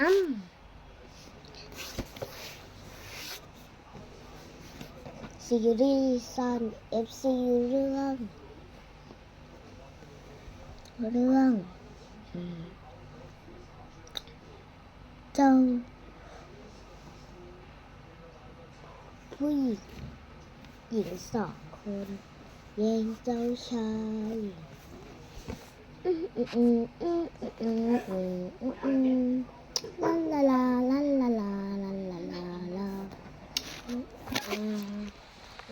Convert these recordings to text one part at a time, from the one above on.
อ้ํซีรีส์ซันเอฟซีเรื่อง เรื่องเจ้าผู้หญิงหญิงสองคนแย่งเจ้าชายอืมอืมอืมอืมอืมอืม ลาลาลาลาลาลาลาลาลา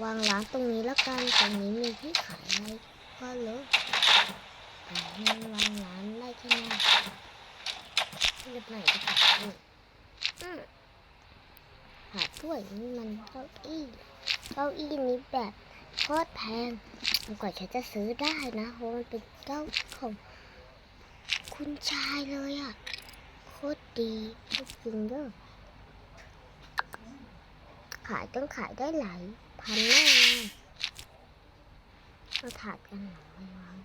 วางร้านตรงนี้แล้วกันตรงนี้มีที่ขายอะไรก็เลยวางร้านได้แค่นี้เรียบไหนกว่าอืมอืมหาถ้วยนี่มันเก้าอี้เก้าอี้นี้แบบโคตรแพงกว่าฉันจะซื้อได้นะเพราะมันเป็นเก้าของคุณชายเลยอะโค ตรดีจริงเด้อขายต้องขายได้หลายพันแน่เอาถาดกันหน่อยวาง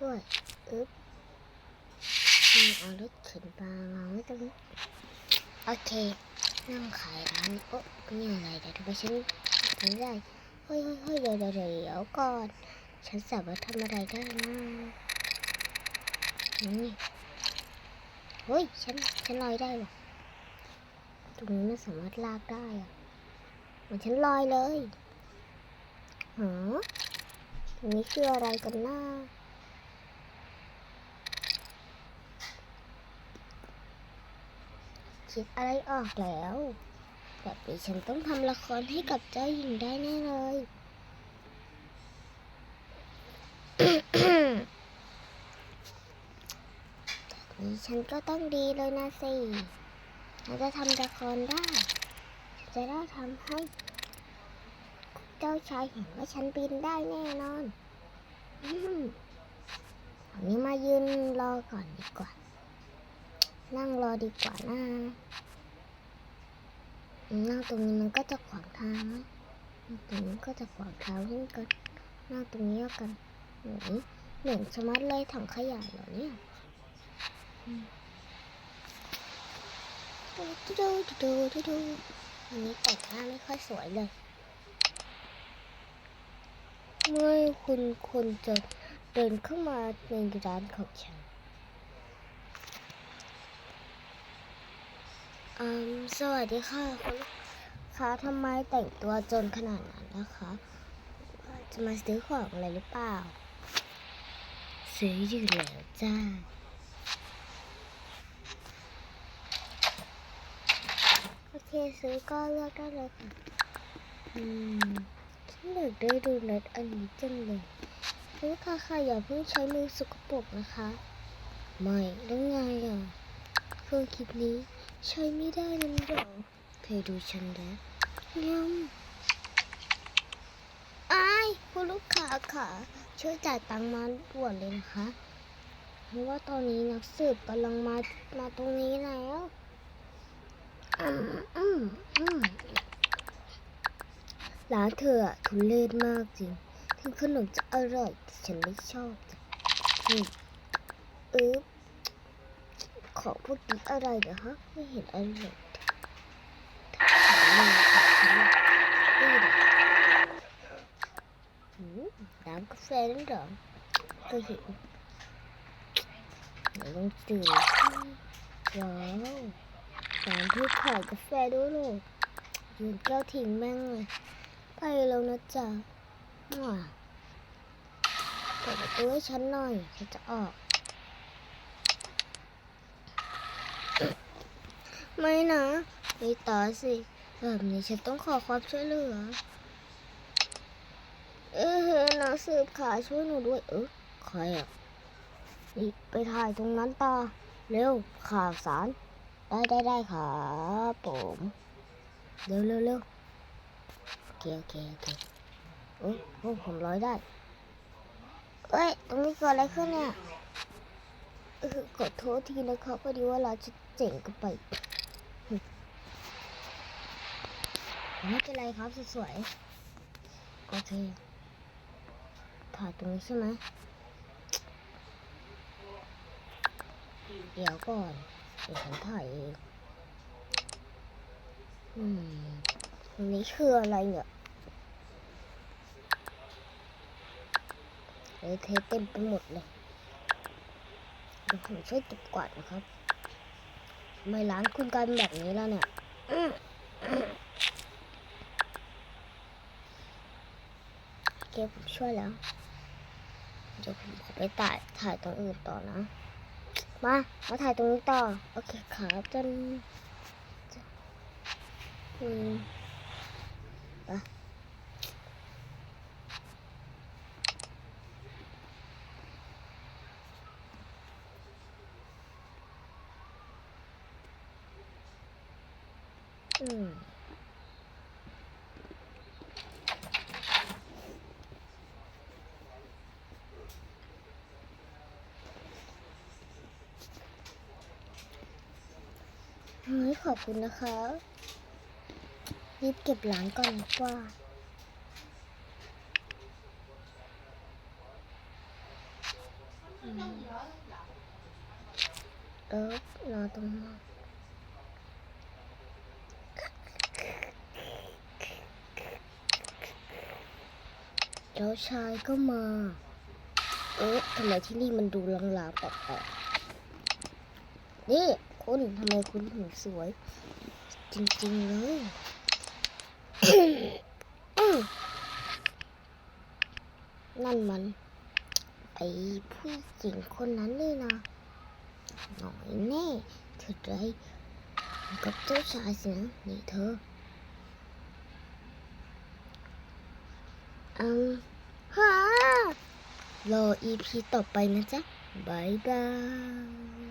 ด้วยอึ๊บนี่เอารถเข็นมาวางไว้ตรงนี้โอเคนั่งขายร้านโอ๊ะนี่อะไรเดี๋ยวทำไมฉันถึงได้เฮ้ยเฮ้ยเฮ้ยเดี๋ยวเดี๋ยวเดี๋ยวก่อน ฉันสามารถทำอะไรได้นะนี่ เฮ้ย ฉัน ฉันลอยได้ว่ะตรงนี้มันสามารถลากได้อะเหมือนฉันลอยเลยหาตรงนี้คืออะไรกันนะคิดอะไรออกแล้ว แบบนี้ฉันต้องทำละครให้กับเจ้าหญิงได้แน่เลย แบบนี้ ฉันก็ต้องดีเลยนะสิฉันจะทำละครได้ฉันจะได้ทำให้ เจ้าชายเห็นว่าฉันบินได้แน่นอนอืมอันนี้มายืนรอก่อนดีกว่า นั่งรอดีกว่านะนั่งตรงนี้มันก็จะขวางทางตรงนี้ก็จะขวางทางเช่นกันนั่งตรงนี้กันหมือนเหมือนสมาร์ทเลยถังขยะเหรอเนี่ย ดูดูดูดูดูอันนี้แต่งหน้าไม่ค่อยสวยเลย เมื่อคุณคนจะเดินเข้ามาในร้านของฉัน อืม สวัสดีค่ะคุณค้าทำไมแต่งตัวจนขนาดนั้นนะคะ จะมาซื้อของอะไรหรือเปล่า ซื้ออยู่แล้วจ้า โอเคซื้อก็เลือกได้เลยค่ะอืมฉันอยากได้ดูนัดอันนี้จังเลยคุณลูกค้าค่ะอย่าเพิ่งใช้มือสกปรกนะคะ ไม่แล้วไงอะเครื่องคิดนี้ใช้ไม่ได้นั่นหรอเธอดูฉันแล้วยังอายคุณลูกค้าค่ะ ช่วยจ่ายตังค์มาด่วนเลยนะคะ เพราะว่าตอนนี้นักสืบกำลังมา มาตรงนี้แล้วอืมอืมอืม ร้านเธออะทุเรศมากจริง ถึงขนมจะอร่อยแต่ฉันไม่ชอบจ้ะอืมเออของพวกนี้อะไรเหรอฮะ ไม่เห็นอะไรเลยหืมหลานกาแฟนั่นหรอก็เห็นเดี๋ยวต้องจืดว้าว ร้านที่ขายกาแฟด้วยลูกยืนแก้วทิ้งแม่งเลย ไปแล้วนะจ๊ะว้าเปิดประตูให้ฉันหน่อยฉันจะออก ไม่นะไม่ต่อสิ แบบนี้ฉันต้องขอความช่วยเหลือ เออนักสืบขาช่วยหนูด้วย เออใครอะนี่ไปถ่ายตรงนั้นต่อ เร็วข่าวสาร ได้ได้ได้ครับผมเร็วเร็วเร็วโอเคโอเคโอเคโอ้โอ้ผมร้อยได้เอ้ยตรงนี้เกิดอะไรขึ้นเนี่ยเออขอโทษทีนะครับพอดีว่าเราจะเจ๋งกันไปไม่เป็นไรครับสวยๆโอเคถ่ายตรงนี้ใช่ไหมเดี๋ยวก่อน ดี๋ยวฉันถ่ายเองอืมอันนี้คืออะไรเนี่ยเลยเทเต็มไปหมดเลยเดี๋ยวผมช่วยเก็บกวาดนะครับ ไม่ร้านคุณกลายเป็นแบบนี้แล้วเนี่ยอื้อโอเคผมช่วยแล้ว เดี๋ยวผมขอไปถ่ายถ่ายตรงอื่นต่อนะ มา มาถ่ายตรงนี้ต่อ โอเคครับจนอืมไปอืม เฮ้ยขอบคุณนะคะ รีบเก็บหลังก่อนดีกว่าเออรอตรงนั้เจ้าชายก็มา เอ๊ะทำไมที่นี่มันดูลางๆแปลกๆนี่ คุณทำไมคุณถึงสวย จริง ๆ เลย นั่นมัน ไอ้ผู้หญิงคนนั้นนี่นะ หน่อยแน่เธอได้กับเจ้าชายสินะนี่เธออืมฮ่ารออีพีต่อไปนะจ๊ะบายบาย